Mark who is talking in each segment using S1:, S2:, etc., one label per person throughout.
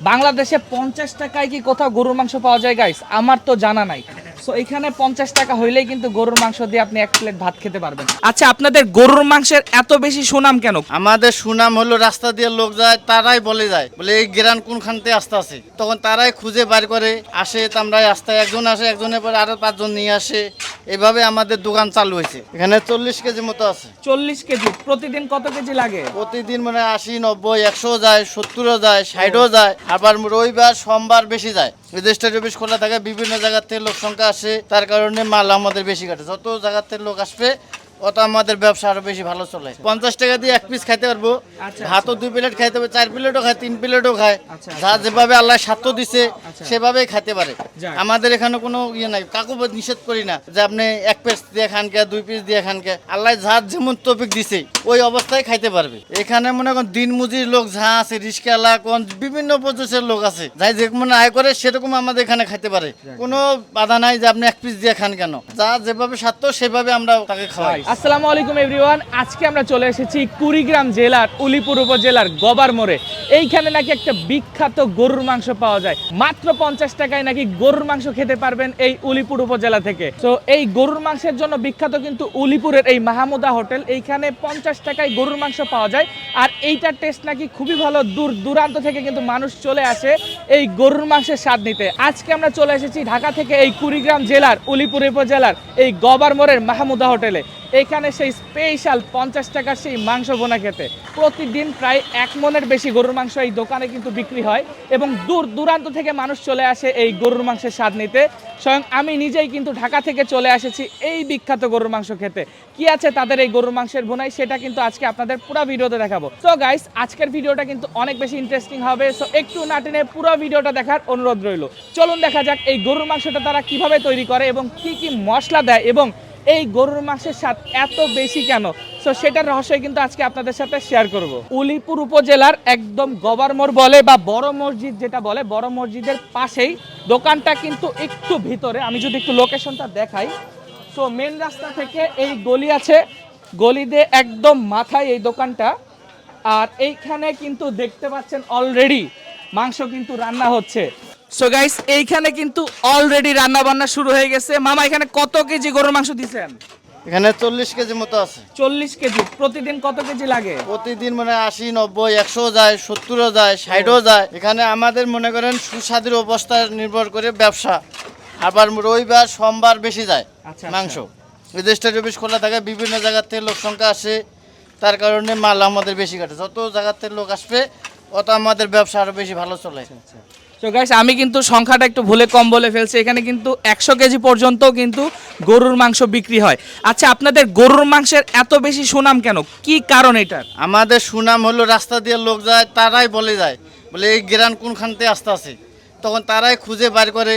S1: বাংলাদেশে পঞ্চাশ টাকায় কি কোথাও গরুর মাংস পাওয়া যায় গাইস আমার তো জানা নাই। সো এখানে পঞ্চাশ টাকা হইলেই কিন্তু গরুর মাংস দিয়ে আপনি এক প্লেট ভাত খেতে পারবেন। আচ্ছা আপনাদের গরুর মাংসের এত বেশি সুনাম কেন?
S2: আমাদের সুনাম হলো রাস্তা দিয়ে লোক যায় তারাই বলে যায় বলে এই গ্রান কোনখানতে আসতে আছে? তখন তারাই খুঁজে বার করে আসে আমরা আসতে একজন আসে একজনের পরে আরও পাঁচজন নিয়ে আসে। এভাবে আমাদের দোকান চালু হয়েছে। এখানে চল্লিশ কেজি মতো আছে।
S1: চল্লিশ কেজি প্রতিদিন কত কেজি লাগে?
S2: প্রতিদিন মানে আশি নব্বই একশো যায় সত্তরও যায় ষাটও যায় আবার রবিবার সোমবার বেশি যায়। রেজিস্টার অফিস খোলা থাকে, বিভিন্ন জায়গার থেকে লোক সংখ্যা আসে, তার কারণে মাল আমাদের বেশি কাটে। যত জায়গার থেকে লোক আসবে অত আমাদের ব্যবসা আরও বেশি ভালো চলে। পঞ্চাশ টাকা দিয়ে এক পিস খাইতে পারব।
S1: আচ্ছা,
S2: ভাতও দুই প্লেট খাইতে পারবে চার প্লেটও খায় তিন প্লেটও খায়।
S1: আচ্ছা,
S2: যা যেভাবে আল্লাহ স্বার্থ দিছে
S1: আচ্ছা।
S2: সেভাবেই খাইতে পারে। আমাদের এখানে কোনো ইয়ে নাই। কাকু নিষেধ করি না যে আপনি এক পিস দিয়ে খান কে দুই পিস দিয়ে খান কে। আল্লাহ যার যেমন টপিক দিছে ওই অবস্থায় খাইতে পারবে। এখানে মনে করেন দিন মজুর লোক যা আছে রিস্কালা কোন বিভিন্ন প্রদেশের লোক আছে যাই যেমন আয় করে সেরকম আমাদের এখানে খাইতে পারে। কোনো বাধা নাই যে আপনি এক পিস দিয়ে খান কেন। যা যেভাবে স্বার্থ সেভাবে আমরা তাকে খাওয়াই।
S1: আসসালামু আলাইকুম এভরিওয়ান আজকে আমরা চলে এসেছি কুড়িগ্রাম জেলার উলিপুর উপজেলার গবার মোড়ে। এইখানে নাকি একটা বিখ্যাত গরুর মাংস পাওয়া যায়। মাত্র পঞ্চাশ টাকায় নাকি গরুর মাংস খেতে পারবেন এই উলিপুর উপজেলা থেকে। তো এই গরুর মাংসের জন্য বিখ্যাত কিন্তু উলিপুরের এই মাহমুদা হোটেল। এইখানে পঞ্চাশ টাকায় গরুর মাংস পাওয়া যায়। আর এইটার টেস্ট নাকি খুবই ভালো। দূর দূরান্ত থেকে কিন্তু মানুষ চলে আসে এই গরুর মাংসের স্বাদ নিতে। আজকে আমরা চলে এসেছি ঢাকা থেকে এই কুড়িগ্রাম জেলার উলিপুর উপজেলার এই গবার মোড়ের মাহমুদা হোটেলে। এখানে সেই স্পেশাল পঞ্চাশ টাকার সেই মাংস বোনা খেতে। প্রতিদিন প্রায় এক মনের বেশি গরুর মাংস এই দোকানে কিন্তু বিক্রি হয় এবং দূর দূরান্ত থেকে মানুষ চলে আসে এই গরুর মাংসের স্বাদ নিতে। স্বয়ং আমি নিজেই কিন্তু ঢাকা থেকে চলে এসেছি এই বিখ্যাত গরুর মাংস খেতে। কি আছে তাদের এই গরুর মাংসের বোনাই সেটা কিন্তু আজকে আপনাদের পুরো ভিডিওতে দেখাবো। সো গাইস আজকের ভিডিওটা কিন্তু অনেক বেশি ইন্টারেস্টিং হবে। সো একটু না টেনে পুরো ভিডিওটা দেখার অনুরোধ রইল। চলুন দেখা যাক এই গরুর মাংসটা তারা কীভাবে তৈরি করে এবং কি কি মশলা দেয় এবং এই গরুর মাংসের স্বাদ এত বেশি কেন? সো সেটার রহস্য কিন্তু আজকে আপনাদের সাথে শেয়ার করব। উলিপুর উপজেলার একদম গভর্নর বলে বা বড় মসজিদ যেটা বলে, বড় মসজিদের পাশেই দোকানটা কিন্তু একটু ভিতরে। আমি যদি একটু লোকেশনটা দেখাই। তো মেন রাস্তা থেকে এই গলি আছে। গলি দিয়ে একদম মাথায় এই দোকানটা। আর এইখানে কিন্তু দেখতে পাচ্ছেন অলরেডি মাংস কিন্তু রান্না হচ্ছে। সো গাইস এইখানে কিন্তু অলরেডি রান্না বান্না শুরু হয়ে গেছে। মামা এখানে কত কেজি গরুর মাংস দিছেন?
S2: এখানে চল্লিশ কেজি মতো আছে।
S1: চল্লিশ কেজি। প্রতিদিন কত কেজি লাগে?
S2: প্রতিদিন মানে আশি নব্বই একশো যায় সত্তরও যায় ষাটও যায়। এখানে আমাদের মনে করেন সুস্বাদুর অবস্থা নির্ভর করে ব্যবসা। আবার রবিবার সোমবার বেশি যায়
S1: আচ্ছা,
S2: মাংস। রেজিস্টার অফিস খোলা থাকে বিভিন্ন জায়গার থেকে লোক সংখ্যা আসে। তার কারণে মাল আমাদের বেশি কাটে। যত জায়গার থেকে লোক আসবে অত আমাদের ব্যবসা আরও বেশি ভালো চলে।
S1: তো গাইস আমি কিন্তু সংখ্যাটা একটু ভুলে কম বলে ফেলছি। এখানে কিন্তু একশো কেজি পর্যন্ত কিন্তু গরুর মাংস বিক্রি হয়। আচ্ছা আপনাদের গরুর মাংসের এত বেশি সুনাম কেন? কি কারণ এটার?
S2: আমাদের সুনাম হলো রাস্তা দিয়ে লোক যায়, তারাই বলে যায়, বলে এই গ্রান কোনখানতে আসতে আসে তখন তারাই খুঁজে বার করে,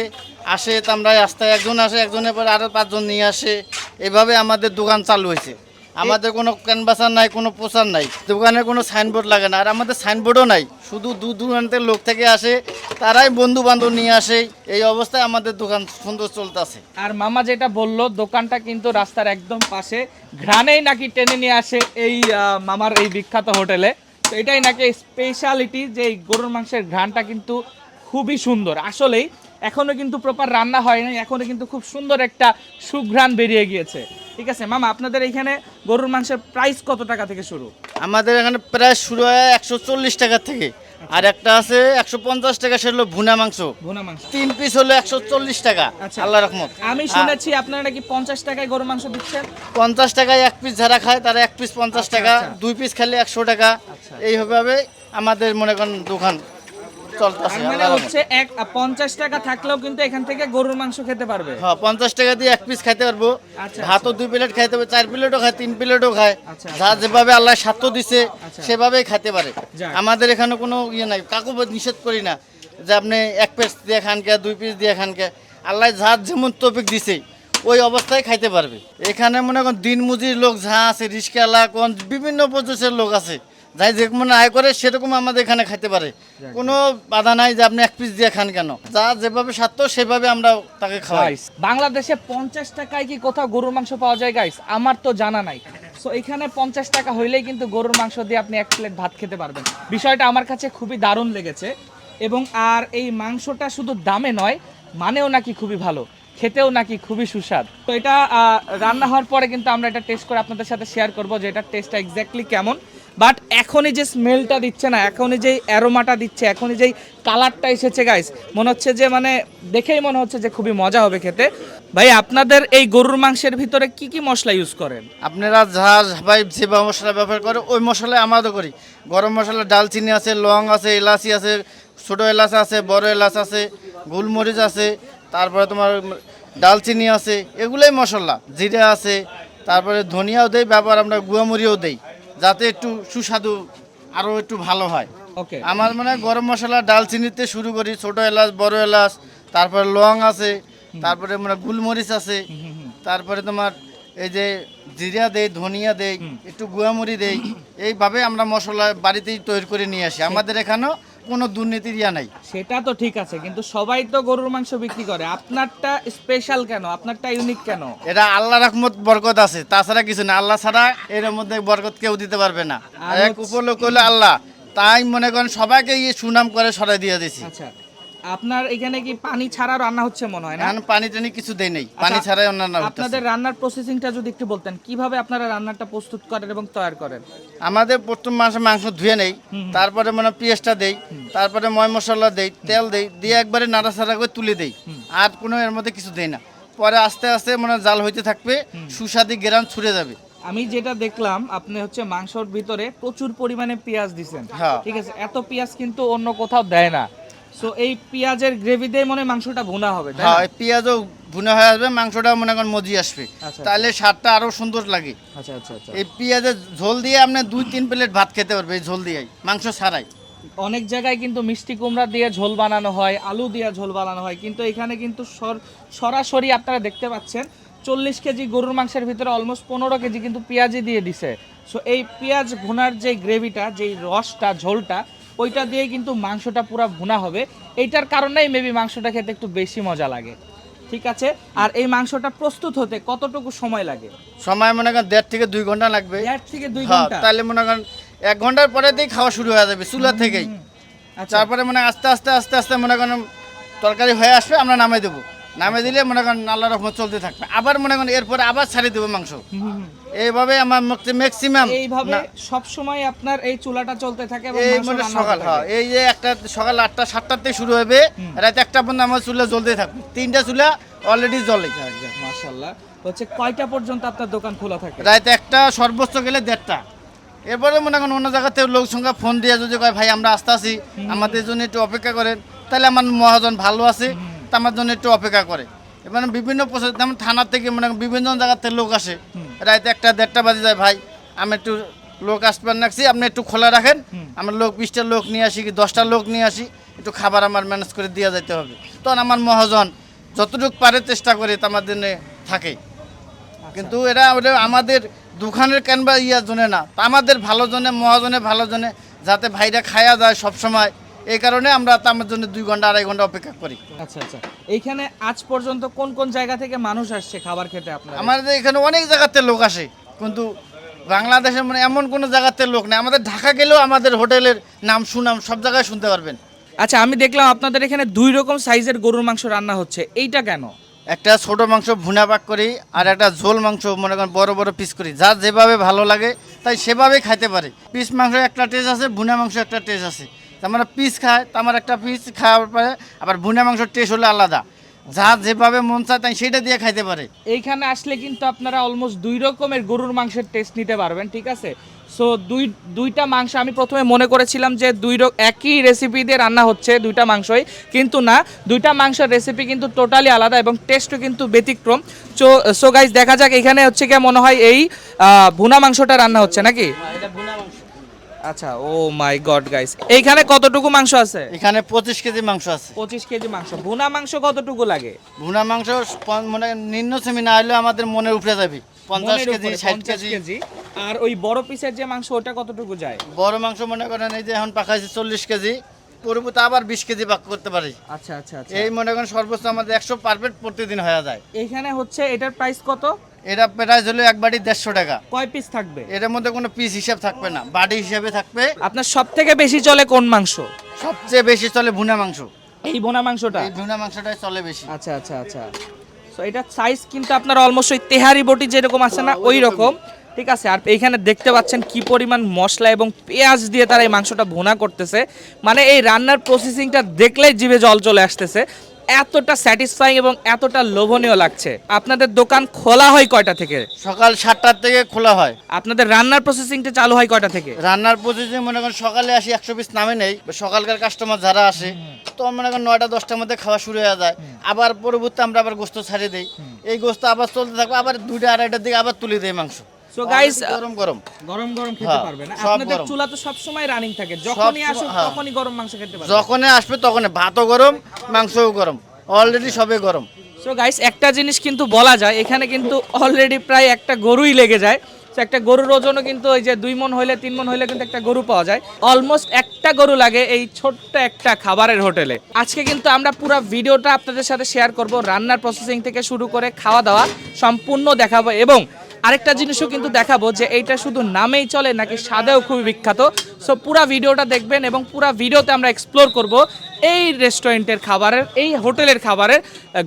S2: আসে আমরা রাস্তায় একজন আসে, একজনের পরে আরও পাঁচজন নিয়ে আসে। এভাবে আমাদের দোকান চালু হয়েছে। আমাদের কোনো ক্যানভাসার নাই, কোনো প্রচার নাই। দোকানের কোনো সাইনবোর্ড লাগে না, আর আমাদের সাইনবোর্ডও নাই। শুধু দূর দূরান্তের লোক থেকে আসে, তারাই বন্ধু বান্ধব নিয়ে আসে, এই অবস্থায় আমাদের দোকান সুন্দর চলতেছে।
S1: আর মামা যেটা বলল, দোকানটা কিন্তু রাস্তার একদম পাশে ঘ্রানেই নাকি টেনে নিয়ে আসে এই মামার এই বিখ্যাত হোটেলে। তো এটাই নাকি স্পেশালিটি যে এই গরুর মাংসের ঘ্রাণটা কিন্তু খুবই সুন্দর। আসলেই এখনও কিন্তু প্রপার রান্না হয় নাই এখনও কিন্তু খুব সুন্দর একটা সুঘ্রাণ বেরিয়ে গিয়েছে। ঠিক আছে মামা আপনাদের এইখানে গরুর মাংসের প্রাইস কত টাকা থেকে শুরু?
S2: আমাদের এখানে প্রায় শুরু হয় একশো চল্লিশ টাকা থেকে। আর একটা আছে একশো পঞ্চাশ টাকা সে হলো ভুনা মাংস।
S1: ভুনা মাংস।
S2: তিন পিস হলো একশো চল্লিশ টাকা
S1: আচ্ছা।
S2: আল্লাহ রহমত।
S1: আমি শুনেছি আপনারা নাকি পঞ্চাশ টাকায় গরুর মাংস দিচ্ছেন।
S2: পঞ্চাশ টাকায় এক পিস যারা খায় তারা এক পিস পঞ্চাশ
S1: আচ্ছা,
S2: টাকা
S1: আচ্ছা।
S2: দুই পিস খেলে একশো টাকা।
S1: আচ্ছা।
S2: এইভাবে আমাদের মনে করেন দোকান চলতেছে
S1: মানে হচ্ছে এক পঞ্চাশ টাকা থাকলেও কিন্তু এখান থেকে গরুর মাংস খেতে পারবে।
S2: হ্যাঁ পঞ্চাশ টাকা দিয়ে এক পিস খাইতে পারব।
S1: আচ্ছা,
S2: ভাতও দুই প্লেট খাইতে পারবে চার প্লেটও খায় তিন প্লেটও খায়।
S1: আচ্ছা,
S2: যা যেভাবে আল্লাহ স্বার্থ দিছে
S1: আচ্ছা।
S2: সেভাবেই খাইতে পারে। আমাদের এখানে কোনো ইয়ে নাই। কাকু নিষেধ করি না যে আপনি এক পিস দিয়ে খান কে দুই পিস দিয়ে খান কে। আল্লাহ যার যেমন টপিক দিছে ওই অবস্থায় খাইতে পারবে। এখানে মনে করেন দিন মজুর লোক যা আছে রিস্কালা কোন বিভিন্ন প্রদেশের লোক আছে। যাই যেমন আয় করে সেরকম আমাদের এখানে খাইতে পারে। কোনো বাধা নাই যে আপনি এক পিস দিয়ে খান কেন? যা যেভাবে স্বার্থ সেভাবে আমরা তাকে খাওয়াই।
S1: বাংলাদেশে পঞ্চাশ টাকায় কি কোথাও গরুর মাংস পাওয়া যায় গাইস আমার তো জানা নাই। সো এখানে পঞ্চাশ টাকা হইলেই কিন্তু গরুর মাংস দিয়ে আপনি এক প্লেট ভাত খেতে পারবেন। বিষয়টা আমার কাছে খুবই দারুণ লেগেছে এবং আর এই মাংসটা শুধু দামে নয় মানেও নাকি খুবই ভালো খেতেও নাকি খুবই সুস্বাদ। তো এটা রান্না হওয়ার পরে কিন্তু আমরা এটা টেস্ট করে আপনাদের সাথে শেয়ার করব যে এটার টেস্টটা এক্স্যাক্টলি কেমন। বাট এখনই যে স্মেলটা দিচ্ছে না, এখনই যেই অ্যারোমাটা দিচ্ছে, এখনই যেই কালারটা এসেছে গাইস মনে হচ্ছে যে মানে দেখেই মনে হচ্ছে যে খুবই মজা হবে খেতে। ভাই, আপনাদের এই গরুর মাংসের ভিতরে কি কি মশলা ইউজ করেন?
S2: আপনারা যা ভাই যে মশলা ব্যবহার করে, ওই মশলা আমাদের করি। গরম মশলা, ডালচিনি আছে, লং আছে, এলাচি আছে, ছোটো এলাচ আছে, বড় এলাচ আছে, গোলমরিচ আছে, তারপরে তোমার ডালচিনি আছে, এগুলোই মশলা। জিরা আছে, তারপরে ধনিয়াও দেই ব্যাপার আমরা গুয়ামরিও দেই। যাতে একটু সুস্বাদু আরও একটু ভালো হয়।
S1: ওকে।
S2: আমার মানে গরম মশলা ডালচিনিতে শুরু করি ছোট এলাচ বড় এলাচ তারপরে লং আছে তারপরে মানে গুলমরিচ আছে তারপরে তোমার এই যে জিরা দেই ধনিয়া দেই একটু গুয়ামুড়ি দেই এইভাবে আমরা মশলা বাড়িতেই তৈরি করে নিয়ে আসি। আমাদের এখানেও কোনো দুর্নীতির ইয়া নাই।
S1: সেটা তো ঠিক আছে কিন্তু সবাই তো গরুর মাংস বিক্রি করে। আপনারটা স্পেশাল কেন? আপনারটা ইউনিক কেন?
S2: এটা আল্লাহ রহমত বরকত আছে। তাছাড়া কিছু না আল্লাহ ছাড়া এর মধ্যে বরকত কেউ দিতে পারবে না।
S1: আর
S2: এক উপলক্ষ হলো আল্লাহ। তাই মনে করেন সবাইকে ইয়ে সুনাম করে সরাই দিয়ে দিছি
S1: আচ্ছা। আপনার এখানে কি পানি ছাড়া রান্না হচ্ছে মনে হয় না?
S2: পানি টানি কিছু দেই নেই। পানি
S1: আচ্ছা,
S2: ছাড়াই হতেছে।
S1: আপনাদের রান্নার প্রসেসিংটা যদি একটু বলতেন কীভাবে আপনারা রান্নাটা প্রস্তুত করেন এবং তৈরি করেন?
S2: আমাদের প্রথম মাসে মাংস ধুয়ে নেই। তারপরে মানে পেঁয়াজটা দেই তারপরে ময় মশলা দেই তেল দেই দিয়ে একবারে নাড়াচাড়া করে তুলে দেই। আর কোনো এর মধ্যে কিছু দেই না। পরে আস্তে আস্তে মানে জাল হইতে থাকবে সুস্বাদু গেরান ছুড়ে যাবে।
S1: আমি যেটা দেখলাম আপনি হচ্ছে মাংসর ভিতরে প্রচুর পরিমাণে পেঁয়াজ দিছেন।
S2: হ্যাঁ।
S1: ঠিক আছে এত পেঁয়াজ কিন্তু অন্য কোথাও দেয় না। সো এই পেঁয়াজের গ্রেভি দিয়ে মনে মাংসটা ভুনা হবে?
S2: হ্যাঁ পেঁয়াজও ভুনে হয়ে আসবে মাংসটা মনে করেন মজি আসবে।
S1: আচ্ছা।
S2: তাহলে স্বাদটা আরও সুন্দর লাগে।
S1: আচ্ছা আচ্ছা আচ্ছা।
S2: এই পেঁয়াজের ঝোল দিয়ে আপনি দুই তিন প্লেট ভাত খেতে পারবে এই ঝোল দিয়েই মাংস ছাড়াই।
S1: অনেক জায়গায় কিন্তু মিষ্টি কুমড়া দিয়ে ঝোল বানানো হয় আলু দিয়ে ঝোল বানানো হয় কিন্তু এখানে কিন্তু সর- সরাসরি আপনারা দেখতে পাচ্ছেন চল্লিশ কেজি গরুর মাংসের ভিতরে অলমোস্ট পনেরো কেজি কিন্তু পেঁয়াজই দিয়ে দিছে। সো এই পেঁয়াজ ভুনার যে গ্রেভিটা যেই রসটা ঝোলটা ওইটা দিয়ে কিন্তু মাংসটা পুরো ভুনা হবে। এইটার কারণেই মেবি মাংসটা খেতে একটু বেশি মজা লাগে। ঠিক আছে? আর এই মাংসটা প্রস্তুত হতে কতটুকু সময় লাগে?
S2: সময় মনে করেন দেড় থেকে দুই ঘণ্টা লাগবে।
S1: এক থেকে দুই
S2: হ্যাঁ
S1: ঘণ্টা
S2: তাহলে মনে করেন এক ঘণ্টার পরে দিয়ে খাওয়া শুরু হয়ে যাবে চুলা থেকেই।
S1: আচ্ছা।
S2: তারপরে মানে আস্তে আস্তে আস্তে আস্তে মনে করেন তরকারি হয়ে আসবে আমরা নামাই দেবো। নামাই দিলে মনে করেন আল্লাহ রহমত চলতে থাকবে। আবার মনে করেন এরপরে আবার ছাড়ি দেবো মাংস। এইভাবে আমার ম্যাক্সিমাম
S1: এইভাবে সব সময় আপনার এই চুলাটা চলতে থাকে
S2: এই মানে সকাল হ্যাঁ এই যে একটা সকাল আটটা সাতটার থেকে শুরু হবে। রাত একটা পর্যন্ত আমার চুলা জ্বলতে থাকবে। তিনটা চুলা অলরেডি জ্বলে।
S1: যাক, হচ্ছে কয়টা পর্যন্ত আপনার দোকান খোলা থাকে?
S2: রাত একটা সর্বোচ্চ গেলে দেড়টা। এরপরে মনে করেন অন্য জায়গা থেকে লোক সংখ্যা ফোন দিয়ে যদি কয় ভাই আমরা আসতে আসি আমাদের জন্য একটু অপেক্ষা করেন। তাহলে আমার মহাজন ভালো আছে। আমার জন্য একটু অপেক্ষা করে। এবার বিভিন্ন প্রসেস যেমন থানার থেকে মানে বিভিন্ন জায়গা থেকে লোক আসে। রাত একটা দেড়টা বাজে যায় ভাই আমি একটু লোক আসবেন রাখছি আপনি একটু খোলা রাখেন। আমার লোক বিশটা লোক নিয়ে আসি কি দশটা লোক নিয়ে আসি একটু খাবার আমার ম্যানেজ করে দেওয়া যেতে হবে। তখন আমার মহাজন যতটুকু পারে চেষ্টা করে তো আমার জন্য থাকে। কিন্তু এরা ওটা আমাদের দোকানের কেন বা ইয়ার জন্য না আমাদের ভালো জনে মহাজনে ভালো জনে যাতে ভাইরা খায়া যায় সব সময় এই কারণে আমরা আমার জন্য দুই ঘণ্টা আড়াই ঘণ্টা অপেক্ষা করি।
S1: আচ্ছা আচ্ছা। এইখানে আজ পর্যন্ত কোন কোন জায়গা থেকে মানুষ আসছে খাবার খেতে আপনার
S2: আমাদের এখানে অনেক জায়গাতে লোক আসে কিন্তু বাংলাদেশে মানে এমন কোনো জায়গাতে লোক নেই। আমাদের ঢাকা গেলেও আমাদের হোটেলের নাম সুনাম সব জায়গায় শুনতে পারবেন।
S1: আচ্ছা আমি দেখলাম আপনাদের এখানে দুই রকম সাইজের গরুর মাংস রান্না হচ্ছে। এইটা কেন?
S2: একটা ছোট মাংস ভুনা পাক করি আর একটা ঝোল মাংস মনে করেন বড় বড় পিস করি। যার যেভাবে ভালো লাগে তাই সেভাবে খাইতে পারে। পিস মাংস একটা টেস্ট আছে ভুনা মাংস একটা টেস্ট আছে। তার পিস খায় তার একটা পিস খাওয়ার পরে আবার ভুনা মাংসের টেস্ট হলো আলাদা। যা যেভাবে মন চায় তাই সেটা দিয়ে খাইতে পারে।
S1: এইখানে আসলে কিন্তু আপনারা অলমোস্ট দুই রকমের গরুর মাংসের টেস্ট নিতে পারবেন ঠিক আছে? সো দুই দুইটা মাংস আমি প্রথমে মনে করেছিলাম যে দুই একই রেসিপি দিয়ে রান্না হচ্ছে দুইটা মাংসই কিন্তু না দুইটা মাংসের রেসিপি কিন্তু টোটালি আলাদা এবং টেস্টও কিন্তু ব্যতিক্রম। সো সো গাইজ দেখা যাক এখানে হচ্ছে কি মনে হয় এই আহ, ভুনা মাংসটা রান্না হচ্ছে নাকি?
S2: মাংস
S1: আচ্ছা ও মাই গড গাইস এইখানে কতটুকু মাংস আছে?
S2: এখানে পঁচিশ কেজি মাংস আছে।
S1: পঁচিশ কেজি মাংস। ভুনা মাংস কতটুকু লাগে?
S2: ভুনা মাংস মানে নিম্ন সেমি না হলেও আমাদের মনের উপরে যাবে। পঞ্চাশ
S1: মনের
S2: কেজি
S1: উপরে,
S2: ষাট
S1: 50
S2: কেজি।
S1: আর ওই বড় পিসের যে মাংস ওটা কতটুকু যায়?
S2: বড় মাংস মনে করেন এই যে এখন পাকাইছে চল্লিশ কেজি। পরবর্তী আবার বিশ কেজি পাক করতে পারি।
S1: আচ্ছা আচ্ছা আচ্ছা।
S2: এই মনে করেন সর্বোচ্চ আমাদের একশো পারফেক্ট প্রতিদিন হয়ে যায়।
S1: এখানে হচ্ছে এটার প্রাইস কত?
S2: এটা প্রাইস হলো এক বাটি দেড়শো টাকা।
S1: কয় পিস থাকবে?
S2: এটার মধ্যে কোনো পিস হিসাব থাকবে না বাটি হিসাবে থাকবে।
S1: আপনার সব থেকে বেশি চলে কোন মাংস?
S2: সবচেয়ে বেশি চলে ভুনা মাংস।
S1: এই বোনা মাংসটা?
S2: এই ভুনা মাংসটাই চলে বেশি।
S1: আচ্ছা আচ্ছা আচ্ছা। সো এটা সাইজ কিন্তু আপনার অলমোস্ট ওই তেহারি বটি যেরকম আছে না ওই রকম। ঠিক আছে আর এইখানে দেখতে পাচ্ছেন কি পরিমাণ মশলা এবং পেঁয়াজ দিয়ে তারা এই মাংসটা ভুনা করতেছে। মানে এই রান্নার প্রসেসিংটা দেখলেই জিভে জল চলে আসতেছে। এতটা স্যাটিসফাইং এবং এতটা লোভনীয় লাগছে। আপনাদের দোকান খোলা হয় কয়টা থেকে?
S2: সকাল সাতটার থেকে খোলা হয়।
S1: আপনাদের রান্নার প্রসেসিংটা চালু হয় কয়টা থেকে?
S2: রান্নার প্রসেসিং মনে করেন সকালে আসি একশো পিস নামে নেই সকালকার কাস্টমার যারা আসে তো মনে করেন নয়টা দশটার মধ্যে খাওয়া শুরু হয়ে যায়। আবার পরবর্তী আমরা আবার গোস্ত ছাড়িয়ে দিই। এই গোস্ত আবার চলতে থাকবে আবার দুইটা আড়াইটার দিকে আবার তুলে দেয় মাংস।
S1: সো গাইস
S2: গরম গরম।
S1: গরম গরম খেতে
S2: হ্যাঁ,
S1: পারবেন। আপনাদের চুলা তো সব সময় রানিং থাকে যখনই আসুক
S2: হ্যাঁ।
S1: তখনই গরম মাংস খেতে পারবেন।
S2: যখনই আসবে তখন ভাতও গরম মাংসও গরম। অলরেডি সবে গরম।
S1: সো গাইস একটা জিনিস কিন্তু বলা যায় এখানে কিন্তু অলরেডি প্রায় একটা গরুই লেগে যায়। একটা গরুর ওজনও কিন্তু ওই যে দুই মন হইলে তিন মন হইলে কিন্তু একটা গরু পাওয়া যায়। অলমোস্ট একটা গরু লাগে এই ছোট্ট একটা খাবারের হোটেলে। আজকে কিন্তু আমরা পুরো ভিডিওটা আপনাদের সাথে শেয়ার করব রান্নার প্রসেসিং থেকে শুরু করে খাওয়া দাওয়া সম্পূর্ণ দেখাবো এবং আরেকটা জিনিসও কিন্তু দেখাবো যে এইটা শুধু নামেই চলে নাকি স্বাদেও খুবই বিখ্যাত। সো পুরা ভিডিওটা দেখবেন এবং পুরা ভিডিওতে আমরা এক্সপ্লোর করব এই রেস্টুরেন্টের খাবারের এই হোটেলের খাবারের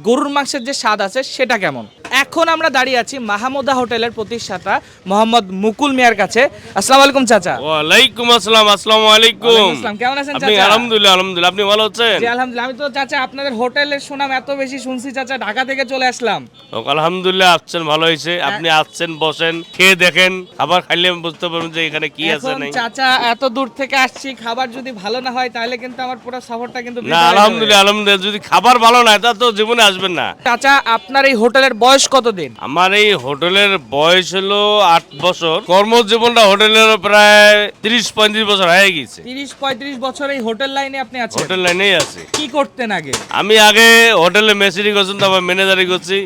S1: গরুর মাংসের যে স্বাদ আছে সেটা কেমন? এখন আমরা দাঁড়িয়ে আছি মাহমুদা হোটেলের প্রতিষ্ঠাতা মোহাম্মদ মুকুল মিয়ার কাছে। আসসালামু আলাইকুম চাচা।
S3: ওয়ালাইকুম আসসালাম আসসালামু আলাইকুম।
S1: আসসালাম। কেমন আছেন
S3: আপনি
S1: চাচা?
S3: আলহামদুলিল্লাহ আলহামদুলিল্লাহ আপনি ভালো আছেন?
S1: জি আলহামদুলিল্লাহ। আমি তো চাচা আপনাদের হোটেলের সুনাম এত বেশি শুনছি চাচা ঢাকা থেকে চলে আসলাম।
S3: ও, আলহামদুলিল্লাহ আসছেন ভালো হয়েছে। আপনি আসছেন বসেন খেয়ে দেখেন আবার খাইলে বুঝতে পারবেন যে এখানে কি আছে নাই।
S1: চাচা এত দূর থেকে আসছি খাবার যদি ভালো না হয় তাহলে কিন্তু আমার পুরো সফরটা কিন্তু
S3: না আলহামদুলিল্লাহ আলহামদুলিল্লাহ যদি খাবার ভালো না তা তো জীবনে আসবেন না।
S1: চাচা আপনার এই হোটেলের বয়স কতদিন?
S3: আমার এই হোটেলের বয়স হলো আট বছর। কর্মজীবনটা হোটেলের প্রায় তিরিশ পঁয়ত্রিশ বছর হয়ে গেছে।
S1: তিরিশ পঁয়ত্রিশ বছর এই হোটেল লাইনে আপনি আছেন?
S3: হোটেল লাইনেই আছে।
S1: কি করতেন আগে?
S3: আমি আগে হোটেলে মেসিরি করছেন তারপর ম্যানেজারি করছি।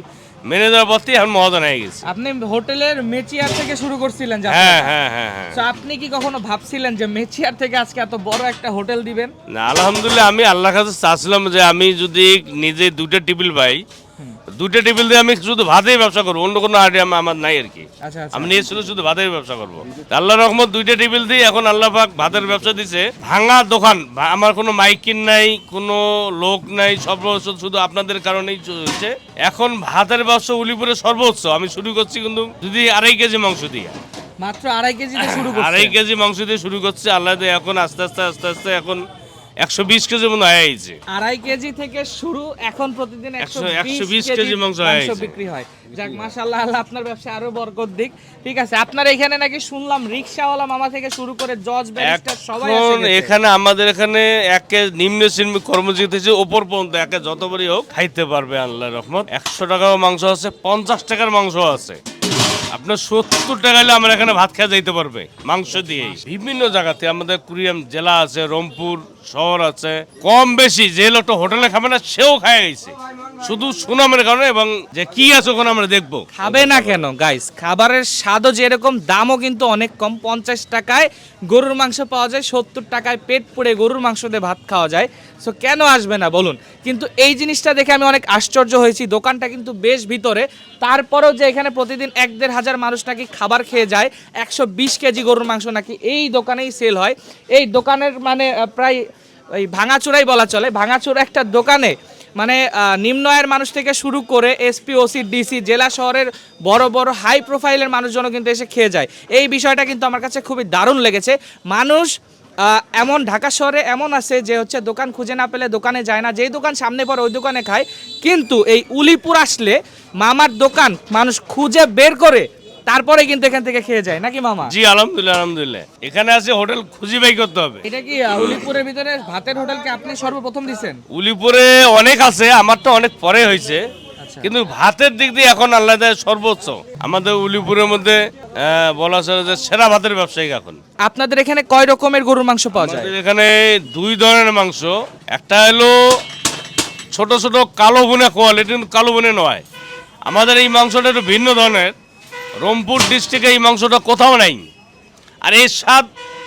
S3: ম্যানেজার থেকে এখন মহাজন হয়ে গেছে।
S1: আপনি হোটেলের মেচিয়ার থেকে শুরু করছিলেন যাত্রাটা?
S3: হ্যাঁ হ্যাঁ হ্যাঁ হ্যাঁ।
S1: So, আপনি কি কখনো ভাবছিলেন যে মেচিয়ার থেকে আজকে এত বড় একটা হোটেল দিবেন?
S3: না আলহামদুলিল্লাহ আমি আল্লাহর কাছে চাচ্ছিলাম যে আমি যদি নিজে দুইটা টেবিল পাই দুইটা টেবিল দিয়ে আমি শুধু ভাতেই ব্যবসা করব অন্য কোনো আইডিয়া আমার নাই আর কি।
S1: আচ্ছা আচ্ছা।
S3: আমি নিয়ে শুধু ভাতের ব্যবসা করব। আল্লাহ রহমত দুইটা টেবিল দিয়ে এখন আল্লাহ পাক ভাতের ব্যবসা দিছে। ভাঙা দোকান আমার কোনো মাইকিন নাই কোনো লোক নাই সব শুধু আপনাদের কারণেই চলছে এখন ভাতের ব্যবসা উলিপুরে সর্বোচ্চ আমি শুরু করছি কিন্তু যদি আড়াই কেজি মাংস দিয়ে।
S1: মাত্র আড়াই কেজি শুরু
S3: আড়াই কেজি মাংস দিয়ে শুরু করছে আল্লাহ দিয়ে এখন আস্তে আস্তে আস্তে আস্তে এখন একশো বিশ কেজি মতো
S1: আড়াই কেজি থেকে শুরু এখন প্রতিদিন একশো
S3: একশো- একশো বিশ
S1: কেজি
S3: কেজি মাংস হয়ে গেছে।
S1: বিক্রি হয়। যাক মাশাল্লাহ আল্লাহ আপনার ব্যবসা আরও বরকত দিক। ঠিক আছে আপনার এখানে নাকি শুনলাম রিক্সাওয়ালা মামা থেকে শুরু করে জজ ব্যারিস্টার সবাই
S3: এখন এখানে আমাদের এখানে একে নিম্ন শ্রেণি কর্মজীবী থেকে ওপর পর্যন্ত একে যতবারই হোক খাইতে পারবে আল্লাহ রহমত। একশো টাকার মাংস আছে পঞ্চাশ টাকার মাংস আছে। আপনার সত্তর টাকা হলে আমরা এখানে ভাত খেয়ে যাইতে পারবে, মাংস দিয়ে বিভিন্ন জায়গাতে আমাদের কুড়িয়াম জেলা আছে, রংপুর শহর আছে, কম বেশি যে লোকটা হোটেলে খাবে না, সেও খায় গেছে শুধু সুনামের কারণে এবং যে কি আছে ওখানে আমরা দেখব।
S1: খাবে না কেন গাইস খাবারের স্বাদও যেরকম, দামও কিন্তু অনেক কম, পঞ্চাশ টাকায় গরুর মাংস পাওয়া যায়, সত্তর টাকায় পেট পুড়ে গরুর মাংস দিয়ে ভাত খাওয়া যায়। সো কেন আসবে না, বলুন? কিন্তু এই জিনিসটা দেখে আমি অনেক আশ্চর্য হয়েছি। দোকানটা কিন্তু বেশ ভিতরে। তারপরেও যে এখানে প্রতিদিন এক দেড় হাজার মানুষ নাকি খাবার খেয়ে যায়, একশো বিশ কেজি গরুর মাংস নাকি এই দোকানেই সেল হয়। এই দোকানের মানে প্রায় ওই ভাঙাচোরাই বলা চলে। ভাঙাচোরা একটা দোকানে মানে নিম্ন আয়ের মানুষ থেকে শুরু করে এসপি ওসি ডিসি জেলা শহরের বড় বড় হাই প্রোফাইলের মানুষজনও কিন্তু এসে খেয়ে যায়। এই বিষয়টা কিন্তু আমার কাছে খুবই দারুণ লেগেছে। মানুষ এমন ঢাকা শহরে এমন আছে যে হচ্ছে দোকান খুঁজে না পেলে দোকানে যায় না, যেই দোকান সামনে পর ওই দোকানে খায়। কিন্তু এই উলিপুর আসলে মামার দোকান মানুষ খুঁজে বের করে তারপরে কিন্তু এখান থেকে খেয়ে যায় নাকি মামা?
S3: জি আলহামদুলিল্লাহ আলহামদুলিল্লাহ। এখানে আছে হোটেল খুঁজি বাই করতে হবে।
S1: এটা কি আহ, উলিপুরের ভিতরে ভাতের হোটেলকে আপনি সর্বপ্রথম দিচ্ছেন
S3: উলিপুরে অনেক আছে আমার তো অনেক পরে হয়েছে।
S1: আচ্ছা।
S3: কিন্তু ভাতের দিক দিয়ে এখন আল্লাহ দেয় সর্বোচ্চ। আমাদের উলিপুরের মধ্যে আহ, বলা চলে যে সেরা ভাতের ব্যবসায়ী এখন।
S1: আপনাদের এখানে কয় রকমের গরুর মাংস পাওয়া যায়?
S3: আমাদের এখানে দুই ধরনের মাংস। একটা হলো ছোট ছোট কালো বুনে কোয়ালিটি কিন্তু কালো বুনে নয়। আমাদের এই মাংসটা একটু ভিন্ন ধরনের। রংপুর ডিস্ট্রিক্টে এই মাংসটা কোথাও নাই। আর এই স্বাদ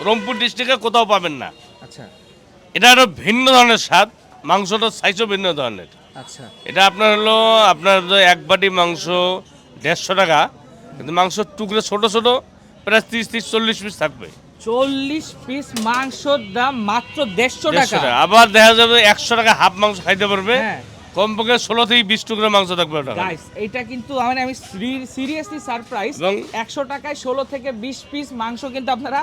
S3: রংপুর ডিস্ট্রিক্টে কোথাও পাবেন না।
S1: আচ্ছা।
S3: এটা একটা ভিন্ন ধরনের স্বাদ মাংসটার সাইজও ভিন্ন ধরনের।
S1: আচ্ছা।
S3: এটা আপনার হলো আপনার এক বাটি মাংস দেড়শো টাকা কিন্তু মাংসের টুকরো ছোট ছোট প্রায় তিরিশ তিরিশ চল্লিশ পিস থাকবে।
S1: চল্লিশ পিস মাংসর দাম মাত্র দেড়শো টাকা।
S3: আবার দেখা যাবে একশো টাকা হাফ মাংস খাইতে পারবে।
S1: হ্যাঁ।
S3: কমপক্ষে ষোলো থেকে বিশ টুকরো মাংস থাকবে ওটা
S1: গাইস এটা কিন্তু মানে আমি সিরিয়াসলি সারপ্রাইজ
S3: এবং-
S1: একশো টাকায় ষোলো থেকে বিশ পিস মাংস কিন্তু আপনারা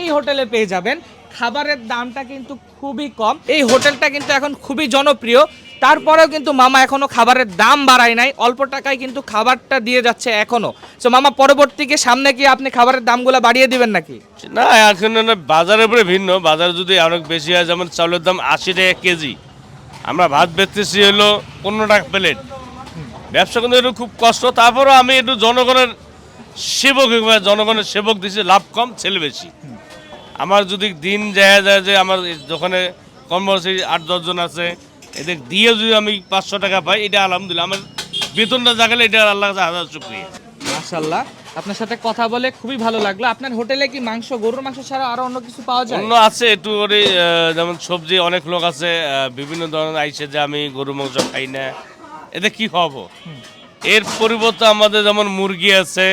S1: এই হোটেলে পেয়ে যাবেন। খাবারের দামটা কিন্তু খুবই কম। এই হোটেলটা কিন্তু এখন খুবই জনপ্রিয়। তারপরেও কিন্তু মামা এখনও খাবারের দাম বাড়ায় নাই। অল্প টাকায় কিন্তু খাবারটা দিয়ে যাচ্ছে এখনও তো মামা পরবর্তীকে সামনে কি আপনি খাবারের দামগুলো বাড়িয়ে দিবেন নাকি?
S3: না এখন না বাজারের উপরে ভিন্ন। বাজার যদি অনেক বেশি হয় যেমন চাউলের দাম আশি টাকা কেজি। আমরা ভাত বেচতেছি হলো পনেরো টাকা প্লেট। ব্যবসা কিন্তু একটু খুব কষ্ট। তারপরেও আমি একটু জনগণের সেবক জনগণের সেবক দিছি, লাভ কম, ছেলে বেশি। আমার যদি দিন যায় যায় যে আমার দোকানে কর্মচারী আট দশজন আছে, এদের দিয়ে যদি আমি পাঁচশো টাকা পাই, এটা আলহামদুলিল্লাহ। আমার বেতনটা জাগালে এটা আল্লাহ হাজার শুক্রিয়া।
S1: মাশাল্লাহ আপনার সাথে কথা বলে খুবই ভালো লাগল। আপনার হোটেলে কি মাংস গরুর মাংস ছাড়া আরও অন্য কিছু পাওয়া যায়?
S3: অন্য আছে একটু করে যেমন সবজি অনেক লোক আছে বিভিন্ন ধরনের আইসে যে আমি গরু মাংস খাই না। এতে কি খাব এর পরিবর্তে আমাদের যেমন মুরগি আছে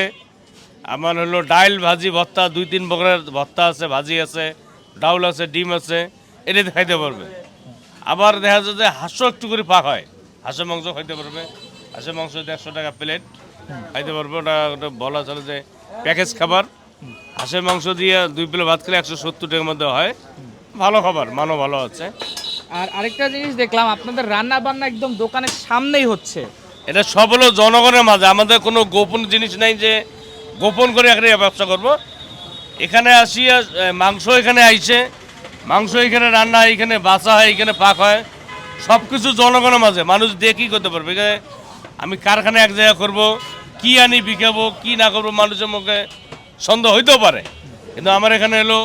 S3: আমার হলো ডাইল ভাজি ভর্তা দুই তিন প্রকারের ভর্তা আছে ভাজি আছে ডাউল আছে ডিম আছে এটাতে খাইতে পারবে। আবার দেখা যায় যে হাঁসও একটু করে পাক হয়। হাঁসের মাংস খাইতে পারবে। হাঁসের মাংস দেড়শো টাকা প্লেট। খাইতে পারব ওটা ওটা বলা চলে যে প্যাকেজ খাবার। হাঁসের মাংস দিয়ে দুই প্লেট ভাত খেলে একশো সত্তর টাকার মধ্যে হয়। ভালো খাবার মানও ভালো আছে।
S1: আর আরেকটা জিনিস দেখলাম আপনাদের রান্না বান্না একদম দোকানের সামনেই হচ্ছে।
S3: এটা সব হলো জনগণের মাঝে আমাদের কোনো গোপন জিনিস নাই যে গোপন করে এখানে ব্যবসা করব। এখানে আসিয়া মাংস এখানে আইছে। মাংস এখানে রান্না হয় এখানে বাসা হয় এখানে পাক হয়। সব কিছু জনগণের মাঝে মানুষ দিয়ে কী করতে পারবে? এখানে আমি কারখানা এক জায়গায় করব কি আনি বিকাবো, কি না করব, মানুষের মুখে সন্দেহ হইতেও পারে। কিন্তু আমার এখানে এলো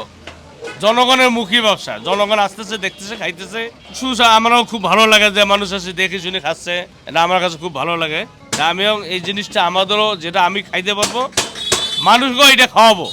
S3: জনগণের মুখী ব্যবসা। জনগণ আসতেছে, দেখতেছে, খাইতেছে। সুসা আমারও খুব ভালো লাগে যে মানুষ আছে দেখে শুনে খাচ্ছে। এটা আমার কাছে খুব ভালো লাগে। আমিও এই জিনিসটা আমাদেরও যেটা আমি খাইতে পারব, মানুষকেও এটা খাওয়াবো।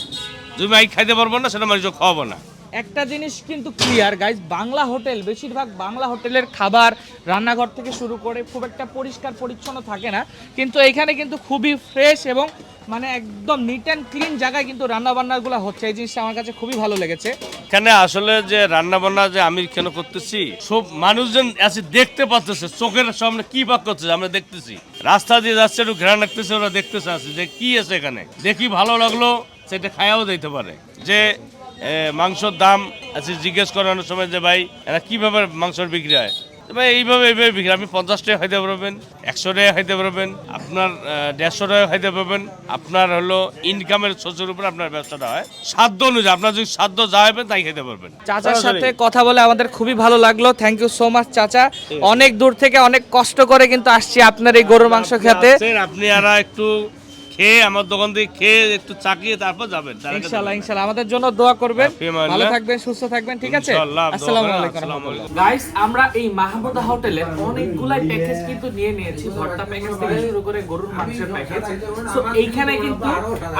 S3: তুমি আমি খাইতে পারব না, সেটা মানুষকে খাওয়াবো না।
S1: একটা জিনিস কিন্তু ক্লিয়ার গাইজ বাংলা হোটেল, বেশিরভাগ বাংলা হোটেলের খাবার রান্নাঘর থেকে শুরু করে খুব একটা পরিষ্কার পরিচ্ছন্ন থাকে না, কিন্তু এখানে কিন্তু খুবই ফ্রেশ এবং মানে একদম নিট অ্যান্ড ক্লিন জায়গায় কিন্তু রান্না বান্নাগুলো হচ্ছে। এই জিনিসটা আমার কাছে খুবই ভালো লেগেছে।
S3: এখানে আসলে যে রান্নাবান্না যে আমি কেন করতেছি, সব মানুষজন আছে দেখতে পাচ্ছে চোখের সামনে কি পাক করছে আমরা দেখতেছি। রাস্তা দিয়ে যাচ্ছে, একটু ঘেরা রাখতেছে ওরা দেখতেছে আছে যে কি আছে এখানে। দেখি ভালো লাগল, সেটা খায়াও দিতে পারে। যে মাংসর দাম আছে জিজ্ঞেস করানোর সময় যে ভাই এরা কীভাবে মাংসর বিক্রি হয়? ভাই এইভাবে এইভাবে বিক্রি আপনি পঞ্চাশ টাকা খাইতে পারবেন একশো টাকা খাইতে পারবেন আপনার দেড়শো টাকা খাইতে পারবেন। আপনার হলো ইনকামের সোর্সের উপর আপনার ব্যবসাটা হয়। সাধ্য অনুযায়ী আপনার যদি সাধ্য যা হবে তাই খেতে পারবেন।
S1: চাচার সাথে কথা বলে আমাদের খুবই ভালো লাগল। থ্যাংক ইউ সো মাচ চাচা। অনেক দূর থেকে অনেক কষ্ট করে কিন্তু আসছি আপনার এই গরুর মাংস খেতে।
S3: আপনি আর একটু খেয়ে আমার দোকান থেকে খেয়ে একটু চাকিয়ে তারপর যাবেন।
S1: ইনশাআল্লাহ ইনশাআল্লাহ আমাদের জন্য দোয়া করবেন।
S3: হ্যাঁ,
S1: ভালো থাকবেন সুস্থ থাকবেন ঠিক আছে? আসসালামু আলাইকুম গাইস আমরা এই মাহমুদা হোটেলে অনেকগুলাই প্যাকেজ কিন্তু নিয়ে নিয়েছি। ভর্তা প্যাকেজ থেকে শুরু করে গরুর মাংসের প্যাকেজ সো এইখানে কিন্তু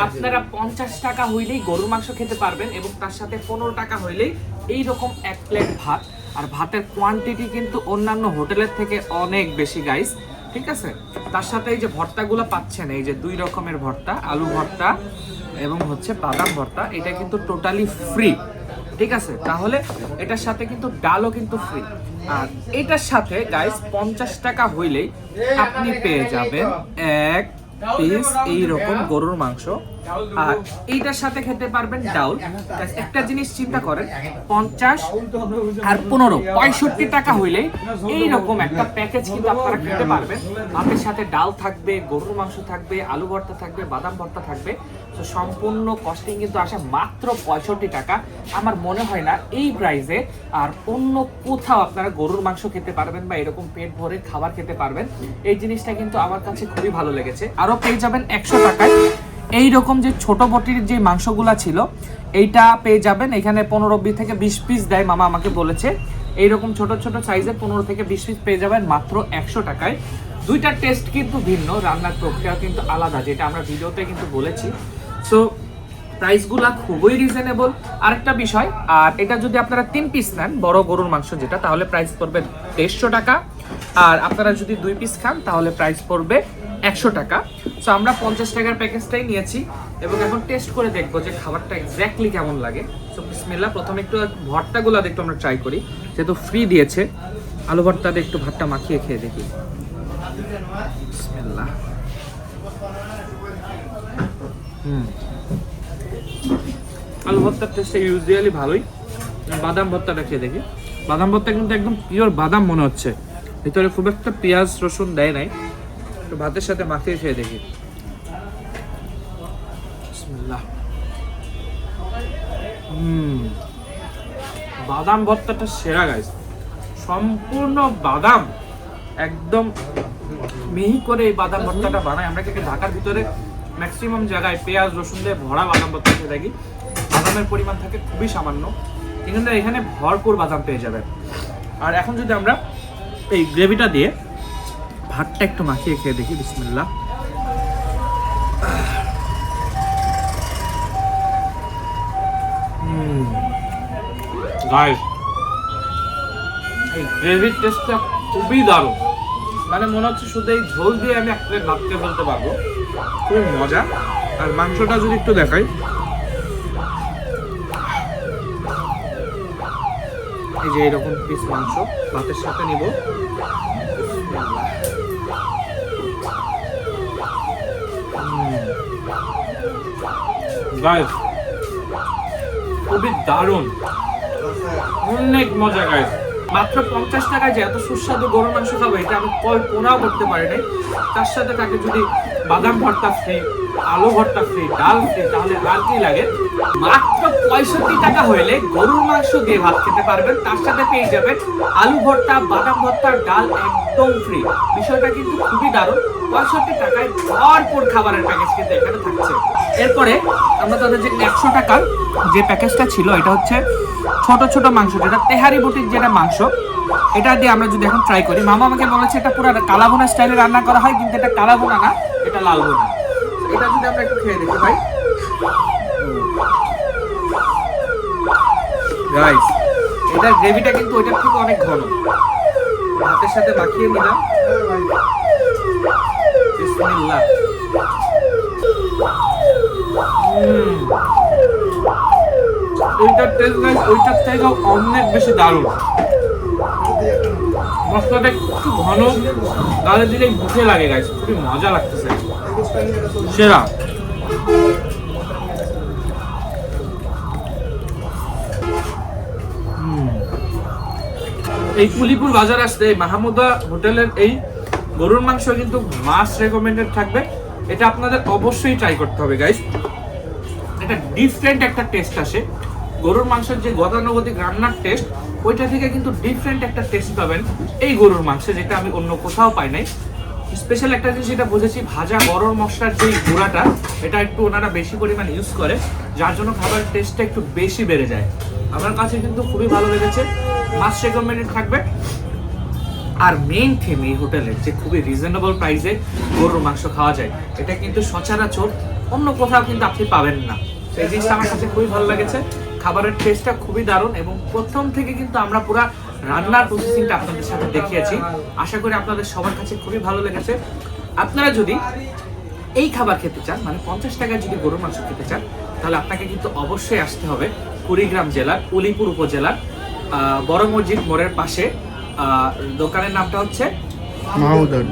S1: আপনারা পঞ্চাশ টাকা হইলেই গরুর মাংস খেতে পারবেন এবং তার সাথে পনেরো টাকা হইলেই এই রকম এক প্লেট ভাত। আর ভাতের কোয়ান্টিটি কিন্তু অন্যান্য হোটেলের থেকে অনেক বেশি গাইস ঠিক আছে? তার সাথে এই যে ভর্তাগুলো পাচ্ছেন, এই যে দুই রকমের ভর্তা, আলু ভর্তা এবং হচ্ছে বাদাম ভর্তা, এটা কিন্তু টোটালি ফ্রি ঠিক আছে? তাহলে এটার সাথে কিন্তু ডালও কিন্তু ফ্রি আর এটার সাথে গাইস পঞ্চাশ টাকা হইলেই আপনি পেয়ে যাবেন এক পিস এইরকম গরুর মাংস। আর এইটার সাথে খেতে পারবেন ডাউল। একটা জিনিস চিন্তা করেন, পঞ্চাশ আর পনেরো, পঁয়ষট্টি টাকা হইলেই এইরকম একটা প্যাকেজ কিন্তু আপনারা খেতে পারবেন। ভাতের সাথে ডাল থাকবে, গরুর মাংস থাকবে, আলু ভর্তা থাকবে, বাদাম ভর্তা থাকবে। তো সম্পূর্ণ কস্টিং কিন্তু আসে মাত্র পঁয়ষট্টি টাকা। আমার মনে হয় না এই প্রাইসে আর অন্য কোথাও আপনারা গরুর মাংস খেতে পারবেন বা এরকম পেট ভরে খাবার খেতে পারবেন। এই জিনিসটা কিন্তু আমার কাছে খুবই ভালো লেগেছে। আরও পেয়ে যাবেন একশো টাকায়। এই রকম যে ছোট বটির যে মাংসগুলা ছিল, এইটা পেয়ে যাবেন। এখানে পনেরো বি থেকে বিশ পিস দেয়, মামা আমাকে বলেছে। এইরকম ছোট ছোট সাইজের পনেরো থেকে বিশ পিস পেয়ে যাবেন মাত্র একশো টাকায়। দুইটার টেস্ট কিন্তু ভিন্ন, রান্নার প্রক্রিয়া কিন্তু আলাদা, যেটা আমরা ভিডিওতে কিন্তু বলেছি। সো প্রাইসগুলা খুবই রিজনেবল আরেকটা বিষয়, আর এটা যদি আপনারা তিন পিস নেন, বড় গরুর মাংস যেটা, তাহলে প্রাইস পড়বে দেড়শো টাকা। আর আপনারা যদি দুই পিস খান, তাহলে প্রাইস পড়বে একশো টাকা। সো আমরা পঞ্চাশ টাকার প্যাকেজটাই নিয়েছি এবং এখন টেস্ট করে দেখব যে খাবারটা এক্স্যাক্টলি কেমন লাগে। সো বিসমিল্লা প্রথমে একটু ভর্তাগুলো একটু আমরা ট্রাই করি। যেহেতু ফ্রি দিয়েছে, আলু ভর্তাতে একটু ভাতটা মাখিয়ে খেয়ে দেখি। আলু ভর্তার ইউজুয়ালি ভালোই। বাদাম ভর্তাটা খেয়ে দেখি। বাদাম ভর্তা কিন্তু একদম পিওর বাদাম মনে হচ্ছে। ভিতরে খুব একটা পেঁয়াজ, রসুন দেয় নাই। একটু ভাতের সাথে মাখিয়ে খেয়ে দেখি। বাদাম ভর্তাটা সেরা গাইস সম্পূর্ণ বাদাম। একদম মিহি করে এই বাদাম ভর্তাটা বানায় আমরা কিন্তু ঢাকার ভিতরে ম্যাক্সিমাম জায়গায় পেঁয়াজ, রসুন দিয়ে ভরা বাদাম ভর্তা খেয়ে থাকি। বাদামের পরিমাণ থাকে খুবই সামান্য। কিন্তু এখানে ভরপুর বাদাম পেয়ে যাবেন। আর এখন যদি আমরা এই গ্রেভিটা দিয়ে ভাতটা একটু মাখিয়ে খেয়ে দেখি, বিসমিল্লাহ। গাইস এই গ্রেভির টেস্টটা খুবই দারুণ। মানে মনে হচ্ছে শুধু এই ঝোল দিয়ে আমি এক প্লেট ভাত খেয়ে ফেলতে পারব। খুব মজা। আর মাংসটা যদি একটু দেখাই। এই যে এরকম পিস মাংস ভাতের সাথে নিব। গাইস খুবই দারুণ। অনেক মজা গাইস মাত্র পঞ্চাশ টাকায় যে এত সুস্বাদু গরুর মাংস খাব এটা আমি কল্পনাও করতে পারি নাই তার সাথে তাকে যদি বাদাম ভর্তা ফ্রি আলু ফ্রি ডাল তাহলে আর কি লাগে? মাত্র পঁয়ষট্টি টাকা হইলে গরুর মাংস দিয়ে ভাত খেতে পারবেন। তার সাথে পেয়ে যাবেন আলু ভর্তা, বাদাম ভর্তা, ডাল একদম ফ্রি বিষয়টা কিন্তু খুবই দারুণ। পঁয়ষট্টি টাকায় ভরপুর খাবারের প্যাকেজ কিন্তু এখানে থাকছে। এরপরে আমরা তাদের যে একশো টাকার যে প্যাকেজটা ছিল, এটা হচ্ছে ছোট ছোট মাংস, যেটা তেহারি বুটির যেটা মাংস, এটা দিয়ে আমরা যদি এখন ট্রাই করি। মামা আমাকে বলেছে এটা পুরো কালাভুনা স্টাইলে রান্না করা হয়, কিন্তু এটা কালাভুনা না, এটা লাল ভুনা এটা যদি আমরা একটু খেয়ে দেখি, ভাই। গাইস এটার গ্রেভিটা কিন্তু ওইটার থেকে অনেক ঘন। ভাতের সাথে মাখিয়ে নিলাম। বিসমিল্লাহ। এইটার টেস্ট গাইস ওইটার থেকে অনেক বেশি দারুণ। মশলাটা একটু ঘন, গালে দিলে মুখে লাগে গাইস খুবই মজা লাগতেছে। সেরা। এই কুলিপুর বাজার আসতে এই মাহমুদা হোটেলের এই গরুর মাংস কিন্তু মাস্ট রেকমেন্ডেড থাকবে। এটা আপনাদের অবশ্যই ট্রাই করতে হবে গাইস এটা ডিফারেন্ট একটা টেস্ট আসে। গরুর মাংসের যে গতানুগতিক রান্নার টেস্ট ওইটা থেকে কিন্তু ডিফারেন্ট একটা টেস্ট পাবেন এই গরুর মাংসে, যেটা আমি অন্য কোথাও পাই নাই। স্পেশাল একটা জিনিস যেটা বুঝেছি, ভাজা গরম মশলার যে গুঁড়াটা, এটা একটু ওনারা বেশি পরিমাণ ইউজ করে, যার জন্য খাবারের টেস্টটা একটু বেশি বেড়ে যায়। আমার কাছে কিন্তু খুবই ভালো লেগেছে। মাস্ট রেকমেন্ডেড থাকবে। আর মেইন থিম এই হোটেলের যে খুবই রিজনেবল প্রাইসে গরুর মাংস খাওয়া যায়, এটা কিন্তু সচরাচর অন্য কোথাও কিন্তু আপনি পাবেন না। এই জিনিসটা আমার কাছে খুবই ভালো লেগেছে। খাবারের টেস্টটা খুবই দারুণ এবং প্রথম থেকে কিন্তু আমরা পুরো রান্নার প্রসেসিংটা আপনাদের সাথে দেখিয়েছি। আশা করি আপনাদের সবার কাছে খুবই ভালো লেগেছে। আপনারা যদি এই খাবার খেতে চান মানে পঞ্চাশ টাকায় যদি গরুর মাংস খেতে চান তাহলে আপনাকে কিন্তু অবশ্যই আসতে হবে কুড়িগ্রাম জেলার উলিপুর উপজেলার আহ, বড় মসজিদ মোড়ের পাশে। আহ, দোকানের নামটা হচ্ছে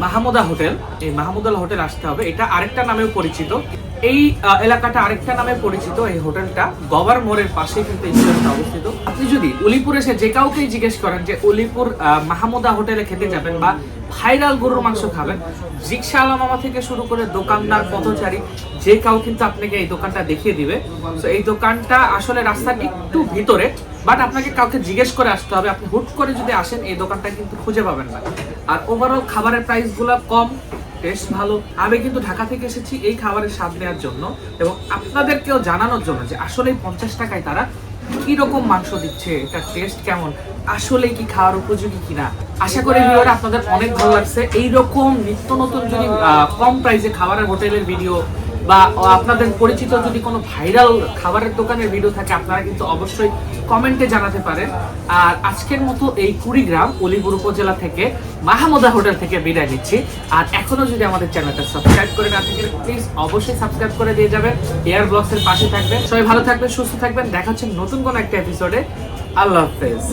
S1: মাহমুদা হোটেল। এই মাহমুদা হোটেল আসতে হবে। এটা আরেকটা নামেও পরিচিত। এই এলাকাটা আরেকটা নামে পরিচিত এই হোটেলটা। গভার মোড়ের পাশে কিন্তু এই হোটেলটা অবস্থিত। আপনি যদি উলিপুর এসে যে কাউকেই জিজ্ঞেস করেন যে উলিপুর আহ, মাহমুদা হোটেলে খেতে যাবেন বা ভাইরাল গরুর মাংস খাবেন রিক্সা মামা থেকে শুরু করে দোকানদার পথচারী যে কাউ কিন্তু আপনাকে এই দোকানটা দেখিয়ে দিবে। তো এই দোকানটা আসলে রাস্তার একটু ভিতরে বাট আপনাকে কাউকে জিজ্ঞেস করে আসতে হবে। আপনি হুট করে যদি আসেন এই দোকানটা কিন্তু খুঁজে পাবেন না। আর ওভারঅল খাবারের প্রাইসগুলো কম টেস্ট ভালো। আমি কিন্তু ঢাকা থেকে এসেছি এই খাবারের স্বাদ নেওয়ার জন্য এবং আপনাদেরকেও জানানোর জন্য যে আসলে পঞ্চাশ টাকায় তারা কি রকম মাংস দিচ্ছে এটা টেস্ট কেমন, আসলে কি খাওয়ার উপযোগী কিনা। আশা করি ভিডিওটা আপনাদের অনেক ভালো লাগছে। এইরকম নিত্য নতুন যদি কম প্রাইসে খাবারের হোটেলের ভিডিও বা আপনাদের পরিচিত যদি কোনো ভাইরাল খাবারের দোকানের ভিডিও থাকে, আপনারা কিন্তু অবশ্যই কমেন্টে জানাতে পারেন আর আজকের মতো এই কুড়িগ্রাম, অলিপুর উপজেলা থেকে মাহমুদা হোটেল থেকে বিদায় নিচ্ছি। আর এখনও যদি আমাদের চ্যানেলটা সাবস্ক্রাইব করে না থাকেন প্লিজ অবশ্যই সাবস্ক্রাইব করে দিয়ে যাবেন। এয়ার ব্লগসের পাশে থাকবেন। সবাই ভালো থাকবেন, সুস্থ থাকবেন। দেখা হচ্ছে নতুন কোনো একটা এপিসোডে আল্লাহ হাফেজ।